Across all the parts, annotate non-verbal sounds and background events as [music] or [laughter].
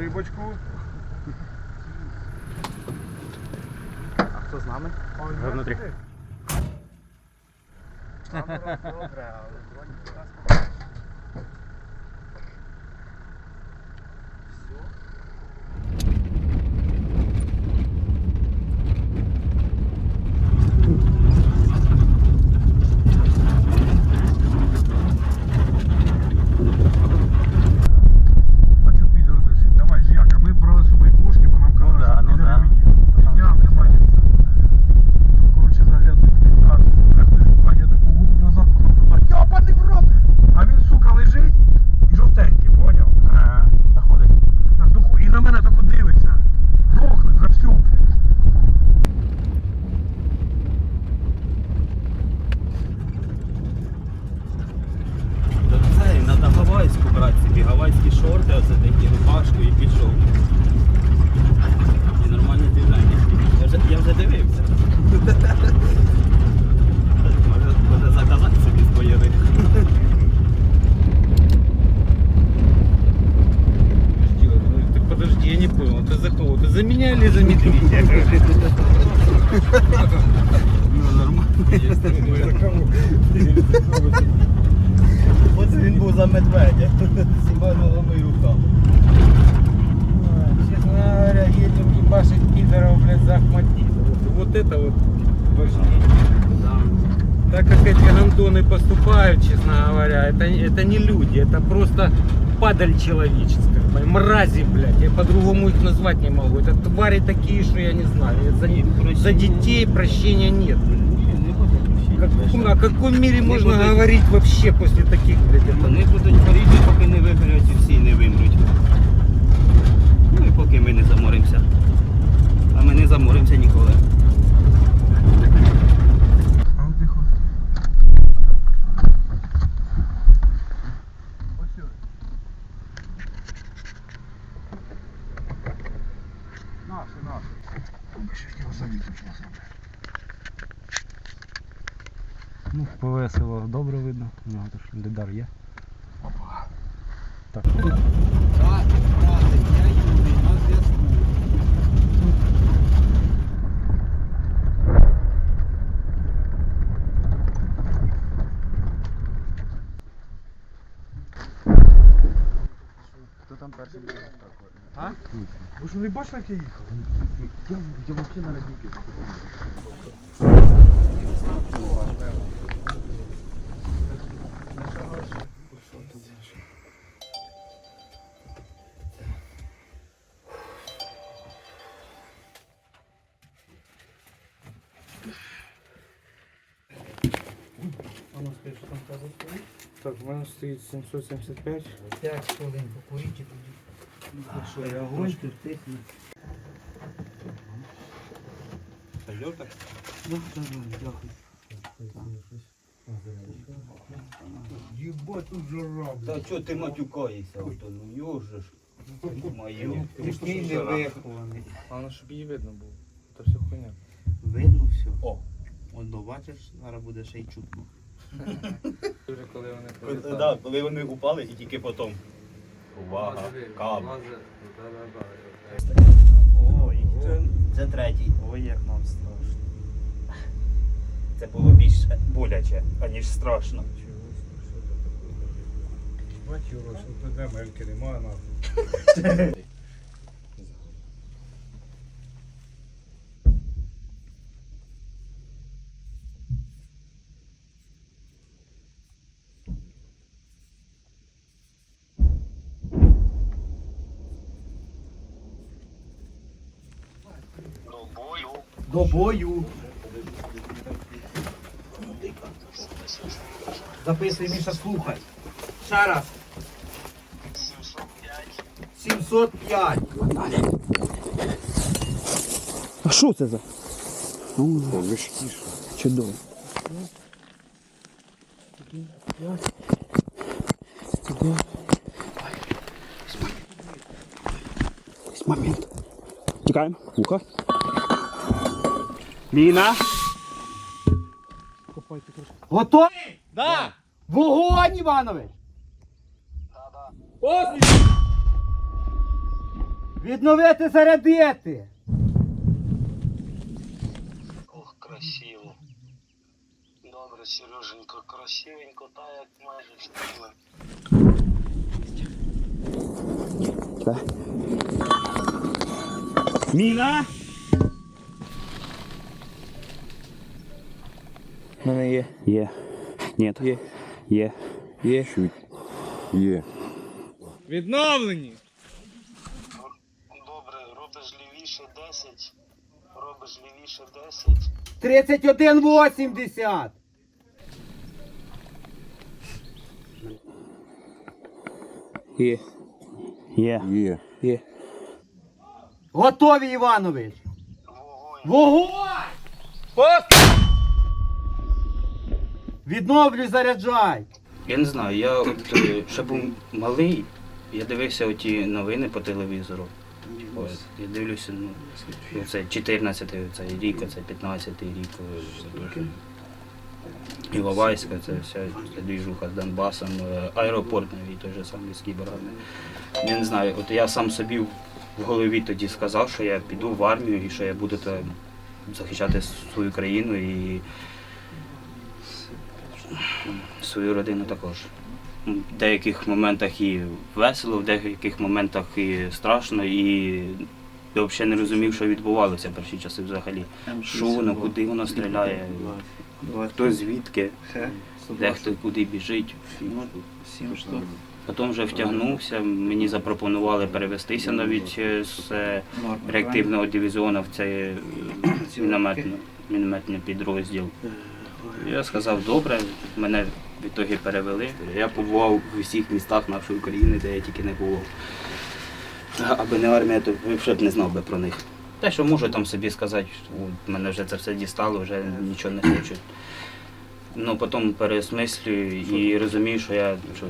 рибочку. А хто з нами? Ви внутрі. Добре, але Ну, нормально. Оце він був за медведя. Всіма ногами і руками. Честно говоря, едем ебашить пидоров, блядь, за Ахмадитова. Вот это вот важнее. Так как эти гандоны поступают, честно говоря, это, это не люди, это просто падаль человеческая, блядь, мрази, блядь, я по-другому их назвать не могу. Это твари такие, что я не знаю, за, Ні, за детей прощения нет. Буде Как, о каком мире можно будет. говорить вообще после таких, блядь, Вони будуть горіти, поки не вигорять і всі не вимруть. Ну і поки ми не заморимося. А ми не заморимося ніколи. А ну тихо. Ось сюди. Наші, наші. Ми ще його самі тут нас Ну, повесело, добре видно. У нього теж лідар є. Опа. Так. Хто там перший буде? А? Ви що не бачили, як я їхав? Я, я взагалі на радіки. Так, у мене стоїть 775. 5 хвилин покуріть і тоді. Якщо я огонь, то тихне. Пойдет так? Ну, давай, дякую. Єбать, тут жара, Та чого ти матюкаєшся, ото, ну йоже ж. Мою. Такий не вихований. Головне, щоб її видно було. Це все хуйня. Видно все. О. От ну, бачиш, зараз буде ще й чутно. Дуже коли вони да, коли вони упали і тільки потім. Увага, кам. Ой, це, це третій. Ой, як нам страшно. Це було більше боляче, аніж страшно. Бать, Юро, що ти де мельки немає [laughs] До бою. Записуй, Міша, слухай. Ще раз. 705. 705. А що це за? Ну, чудово. Есть момент. Тікаємо. Ухо. Міна. Готовий? Да. Вогонь, Іванович! Відновити зарядити. Ох, красиво. Добре, Сереженько, красивенько, та як майже встигли. Міна! Мене є. Є. Ні. Є. Є. Є. Чуть. Є. Відновлені. Добре, робиш лівіше 10, робиш лівіше 10. 31,80. Є. Є. Є. Є. Готові, Іванович. Вогонь. Вогонь! Відновлюй, заряджай. Я не знаю, я от е, ще був малий, я дивився оті новини по телевізору. От, я дивлюся, ну, це 14 цей рік, це 15 рік. е, Іловайська, це вся ця двіжуха з Донбасом, е, аеропорт навіть той же самий з кіборгами. Я не знаю, от я сам собі в голові тоді сказав, що я піду в армію і що я буду там захищати свою країну і свою родину також. В деяких моментах і весело, в деяких моментах і страшно, і я взагалі не розумів, що відбувалося перші часи взагалі. Що воно, куди воно стріляє, хто звідки, де хто куди біжить. Потім вже втягнувся, мені запропонували перевестися навіть е, з е, реактивного дивізіону в цей е, мінометний підрозділ. Я сказав, добре, мене в ітогі перевели. Я побував в усіх містах нашої України, де я тільки не бував. Аби не армія, то я вже б не знав би про них. Те, що можу там собі сказати, от мене вже це все дістало, вже нічого не хочу. Ну потім переосмислюю і розумію, що я що,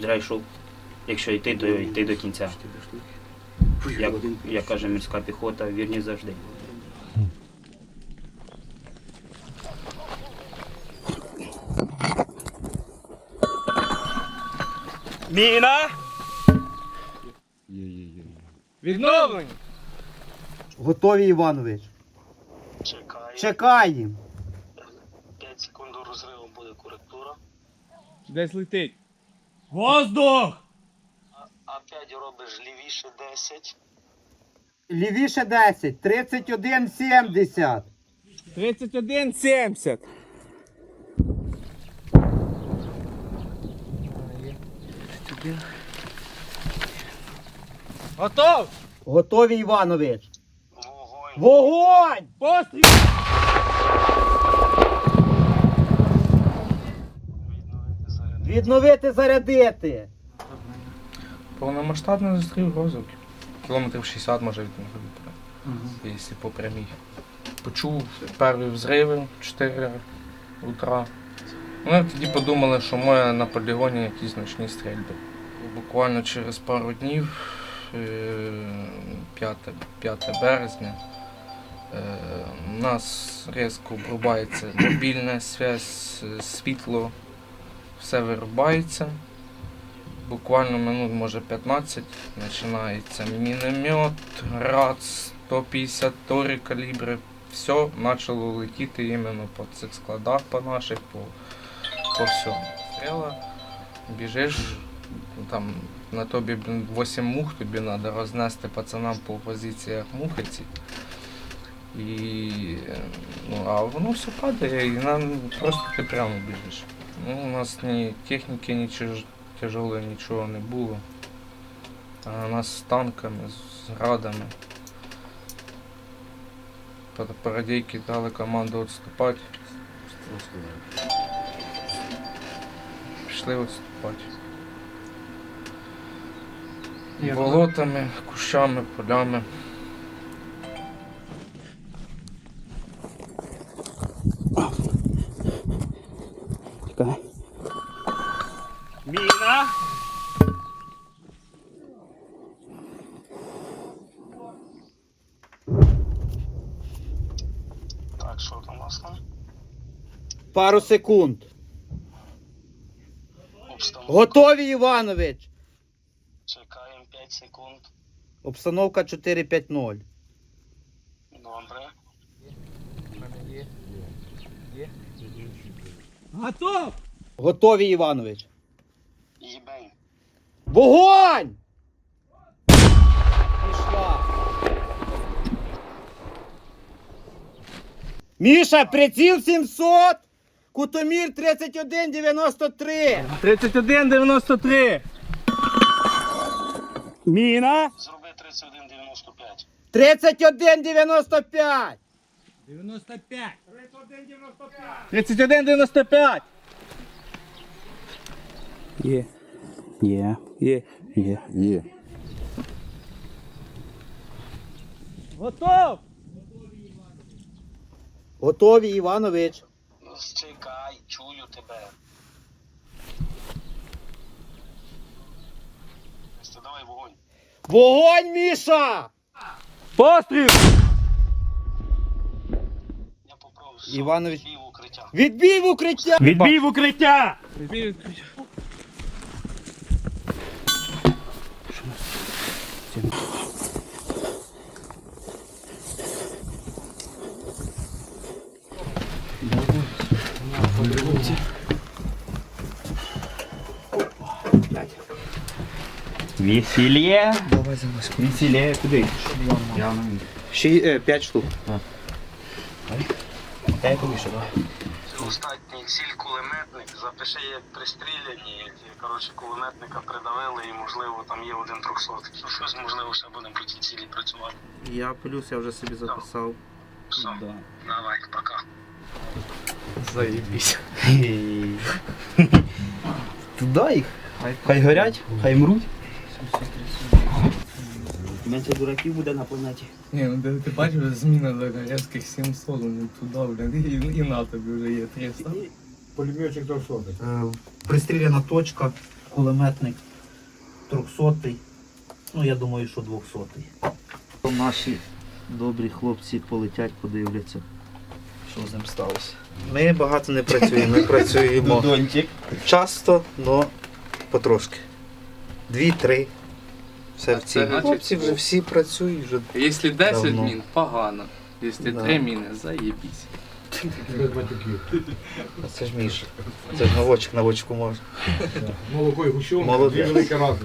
зря йшов. Якщо йти, то йти до кінця. Як, як каже міська піхота, вірні завжди. Є, є. Відновлені. Готові, Іванович. Чекай. Чекаємо. 5 секунд до розриву буде коректура. Десь летить. Воздух! А 5 робиш лівіше 10. Лівіше 10, 31,70. 31,70. Готов! Готові, Іванович. Вогонь. Вогонь! Постріл! Відновити зарядити. Повномасштабний застріл розвитку. Кілометрів 60 може від нього відбрати. Якщо по прямій. Почув перші взриви 4 утра. Вони тоді подумали, що моє на полігоні якісь ночні стрільби. Буквально через пару днів, е, 5, 5 березня, е, у нас різко обрубається мобільна зв'язь, е, світло, все вирубається. Буквально минут, може 15, починається міномет, РАД, 152 калібри. Все почало летіти іменно по цих складах по наших, по, по всьому. Стріла, біжиш, там на тобі блін, 8 мух, тобі треба рознести пацанам по позиціях мухиці. І, ну, а воно все падає і нам просто ти прямо біжиш. Ну, у нас ні техніки, ні тяжелої нічого не було. А у нас з танками, з градами. По дали команду відступати. Пішли відступати. Болотами, кущами, полями. Чекай. Міна! Так, що там у нас там? Пару секунд. Обстановка. Готові, Іванович. Чекаємо 5 секунд. Обстановка 4-5-0. Добре. Готов! Готові, Іванович. Їбень. Вогонь! Пішла. Міша, приціл 700, кутомір 3193. 31,93. Міна. Зроби 3195. 3195. 95. 31,95. Є. Є. Є. Є. Є. Готов. Готові, Іванович. Ну, Чекай, чую тебе. Давай вогонь. Вогонь, Міша! Постріл. Я попробую. Іванович. в укриття. Відбій в укриття! Відбій в укриття. Веселье. Веселье. Куди? Ще 5 штук. Остатній ціль кулеметник. Запиши як пристріляні. Коротше, кулеметника придавили і можливо там є один трьохсотий. Ну щось можливо ще будемо по цій цілі працювати. Я плюс, я вже собі записав. Все, давай, пока. Заєбісь. [laughs] Туди їх. Хай горять, хай мруть. Менше дураків буде на планеті. Ні, ну ти, ти бачиш, зміна до резких 700, вони туди, блін, і, і на тобі вже є 300. Пулеметчик до соти. Е, Пристріляна точка, кулеметник 300 Ну, я думаю, що 200 Наші добрі хлопці полетять, подивляться, що з ним сталося. Ми багато не працюємо, ми працюємо [laughs] часто, але потрошки. Дві-три. Все в цій. значить, Хлопці вже всі працюють вже. Якщо 10 Давно. мін, погано. Якщо Да. 3 міни, заєбісь. Без матюків. Це ж Міша. Це ж новочок на очку може. Молоко і гущонка, Молодець. дві великі разом.